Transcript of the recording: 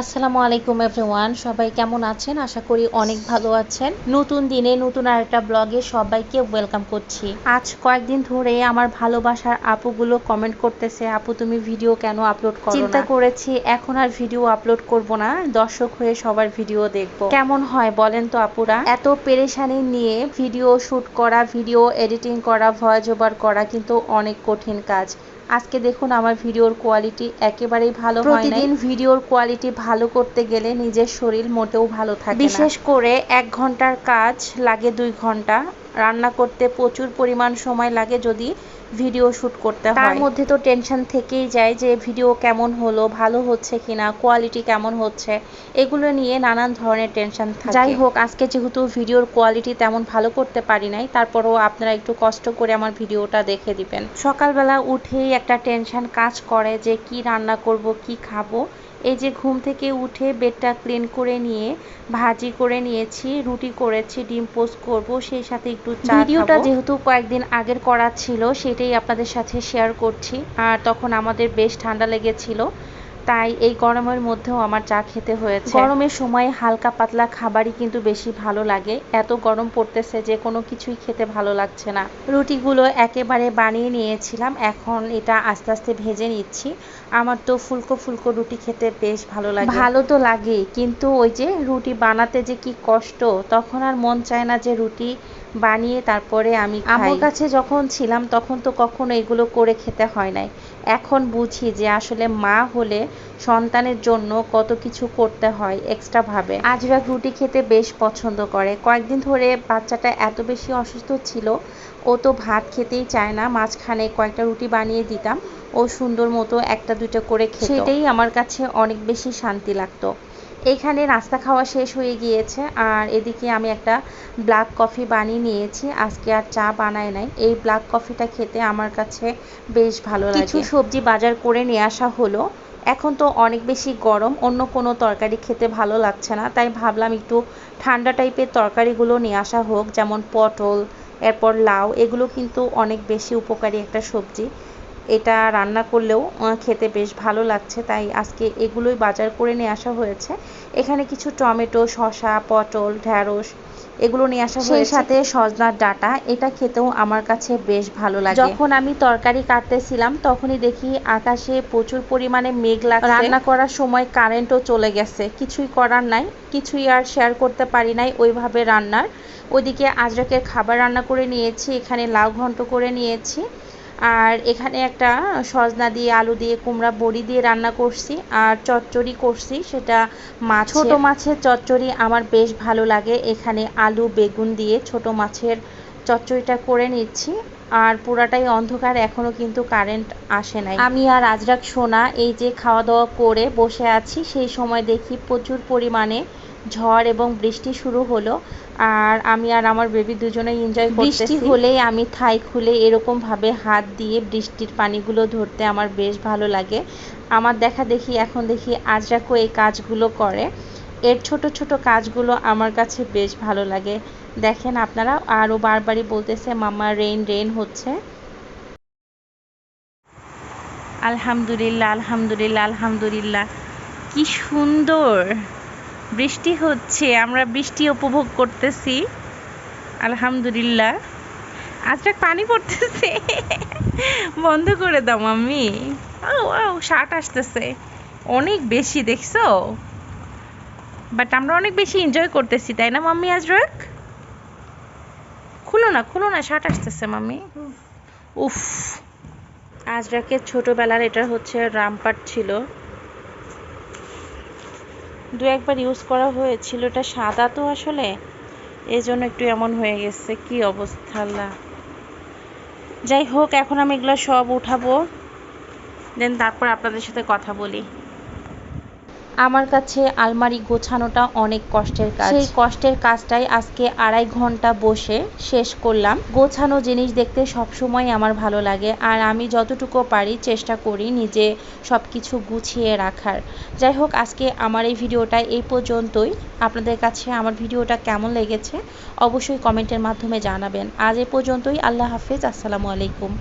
আসসালামু আলাইকুম এভরিওয়ান সবাই কেমন আছেন? আশা করি অনেক ভালো আছেন। নতুন দিনে নতুন আরেকটা ব্লগে সবাইকে ওয়েলকাম করছি। আজ কয়েকদিন ধরে আমার ভালোবাসার আপুগুলো কমেন্ট করতেছে আপু তুমি ভিডিও কেন আপলোড করো চিন্তা করেছি এখন আর ভিডিও আপলোড করব না। দর্শক হয়ে সবার ভিডিও দেখব। কেমন হয় বলেন তো আপুরা? এত পেরেশানি নিয়ে ভিডিও শুট করা ভিডিও এডিটিং করা ভয়েস ওভার করা কিন্তু অনেক কঠিন কাজ। আজকে দেখুন আমার ভিডিওর কোয়ালিটি একেবারেই ভালো হয় প্রতিদিন ভিডিওর কোয়ালিটি ভালো করতে গেলে নিজের শরীর মোটেও ভালো থাকে বিশেষ করে এক ঘণ্টার কাজ লাগে দুই ঘণ্টা। রান্না করতে প্রচুর পরিমাণ সময় লাগে যদি ভিডিও শ্যুট করতে হয়। তার মধ্যে তো টেনশন থেকেই যায় যে ভিডিও কেমন হলো ভালো হচ্ছে কিনা কোয়ালিটি কেমন হচ্ছে এগুলো নিয়ে নানান ধরনের টেনশন থাকে। যাই হোক আজকে যেহেতু ভিডিওর কোয়ালিটি তেমন ভালো করতে পারি নাই তারপরও আপনারা একটু কষ্ট করে আমার ভিডিওটা দেখে দিবেন। সকালবেলা উঠেই একটা টেনশন কাজ করে যে কি রান্না করব কি খাব এই যে ঘুম থেকে উঠে বেডটা ক্লিন করে নিয়ে, ভাজি করে নিয়েছি, রুটি করেছি, ডিম পোস্ট করব, সেই সাথে একটু চা ভিডিওটা যেহেতু কয়েকদিন আগের করা ছিল, সেটাই আপনাদের সাথে শেয়ার করছি। আর তখন আমাদের বেশ ঠান্ডা লেগেছিল। তাই এই গরমের মধ্যেও আমার চা খেতে হয়েছে। গরমের সময় হালকা পাতলা খাবারই কিন্তু বেশি ভালো লাগে। এত গরম পড়তেছে যে কোনো কিছুই খেতে ভালো লাগছে না। রুটিগুলো একেবারে বানিয়ে নিয়েছিলাম, এখন এটা আস্তে আস্তে ভেজে নিচ্ছি। আমার তো ফুলকো ফুলকো রুটি খেতে বেশ ভালো লাগে। ভালো তো লাগে কিন্তু ওই যে রুটি বানাতে যে কি কষ্ট, তখন আর মন চায় না যে রুটি বানিয়ে তারপরে আমি আমার কাছে যখন ছিলাম তখন তো কখনো এগুলো করে খেতে হয় নাই। এখন বুঝি যে আসলে মা হলে সন্তানের জন্য কত কিছু করতে হয় এক্সট্রা ভাবে। আজরাক রুটি খেতে বেশ পছন্দ করে। কয়েকদিন ধরে বাচ্চাটা এত বেশি অসুস্থ ছিল ও তো ভাত খেতেই চায় না। মাঝখানে কয়েকটা রুটি বানিয়ে দিতাম। ও সুন্দর মতো একটা দুটো করে খেত। সেটাই আমার কাছে অনেক বেশি শান্তি লাগতো। এখানে নাস্তা খাওয়া শেষ হয়ে গিয়েছে, আর এদিকে আমি একটা ব্ল্যাক কফি বানিয়ে নিয়েছি। আজকে আর চা বানায় নাই। এই ব্ল্যাক কফিটা খেতে আমার কাছে বেশ ভালো লাগে। কিছু সবজি বাজার করে নিয়ে আসা হলো। এখন তো অনেক বেশি গরম, অন্য কোনো তরকারি খেতে ভালো লাগছে না। তাই ভাবলাম একটু ঠান্ডা টাইপের তরকারিগুলো নিয়ে আসা হোক, যেমন পটল, এরপর লাউ, এগুলো কিন্তু অনেক বেশি উপকারী একটা সবজি। এটা রান্না করলেও খেতে বেশ ভালো লাগছে। তাই আজকে এগুলোই বাজার করে নিয়ে আসা হয়েছে। এখানে কিছু টমেটো শসা পটল ঢ্যাঁড়স এগুলো নিয়ে আসা হয়েছে। সাথে সজনার ডাটা এটা খেতেও আমার কাছে বেশ ভালো লাগে। যখন আমি তরকারি কাটতেছিলাম তখনই দেখি আকাশে প্রচুর পরিমাণে মেঘ লাগছে। রান্না করার সময় কারেন্টও চলে গেছে। কিছুই করার নাই কিছুই আর শেয়ার করতে পারি নাই ওইভাবে রান্নার। ওইদিকে আজরাকের খাবার রান্না করে নিয়েছি এখানে লাউ ঘন্ট করে নিয়েছি। আর এখানে একটা সজনা দিয়ে আলু দিয়ে কুমড়া বড়ি দিয়ে রান্না করছি আর চচ্চড়ি করছি। সেটা মাছ ছোট মাছের চচ্চড়ি আমার বেশ ভালো লাগে। এখানে আলু বেগুন দিয়ে ছোট মাছের চচ্চড়িটা করে নিচ্ছি আর পুরাটাই অন্ধকার এখনও কিন্তু কারেন্ট আসে নাই। আমি আর আজরাক সোনা এই যে খাওয়া দাওয়া করে বসে আছি সেই সময় দেখি প্রচুর পরিমাণে ঝড় এবং বৃষ্টি শুরু হলো, আর আমি আর আমার বেবি দুজনেই এনজয় বৃষ্টি হলেই আমি থাই খুলে এরকম ভাবে হাত দিয়ে বৃষ্টির পানিগুলো ধরতে আমার বেশ ভালো লাগে। আমার দেখা দেখি, এখন দেখি আজরাকও এই কাজগুলো করে। এর ছোট ছোট কাজগুলো আমার কাছে বেশ ভালো লাগে। দেখেন আপনারা, আরও বারবারই বলতেছে, মামা রেইন রেইন হচ্ছে। আলহামদুলিল্লাহ আলহামদুলিল্লাহ আলহামদুলিল্লাহ। কি সুন্দর! বৃষ্টি হচ্ছে, আমরা বৃষ্টি উপভোগ করতেছি। আলহামদুলিল্লাহ। আজটা পানি পড়তেছে। বন্ধ করে দাও, মাম্মি। ও ও শার্ট আসতেছে। অনেক বেশি, দেখছ? বাট আমরা অনেক বেশি এনজয় করতেছি, তাই না, মাম্মি আজরক? খুলো না খুলো না, শার্ট আসতেছে, মাম্মি। উফ। আজরাকের ছোটোবেলার, এটা হচ্ছে রামপাট ছিল। দু একবার ইউজ করা হয়েছিল। এটা সাদা তো আসলে? এই জন্য একটু এমন হয়ে গেছে। কি অবস্থা, আল্লাহ। যাই হোক, এখন আমি এগুলো সব উঠাবো। দেন তারপর আপনাদের সাথে কথা বলি। আমার কাছে আলমারি গোছানোটা অনেক কষ্টের কাজ। সেই কষ্টের কাজটাই আজকে আড়াই ঘণ্টা বসে শেষ করলাম। গোছানো জিনিস দেখতে সবসময় আমার ভালো লাগে আর আমি যতটুকু পারি চেষ্টা করি নিজে সব কিছু গুছিয়ে রাখার। যাই হোক, আজকে আমার এই ভিডিওটা এই পর্যন্তই। আপনাদের কাছে আমার ভিডিওটা কেমন লেগেছে অবশ্যই কমেন্টের মাধ্যমে জানাবেন। আজ এ পর্যন্তই। আল্লাহ হাফেজ। আসসালামু আলাইকুম।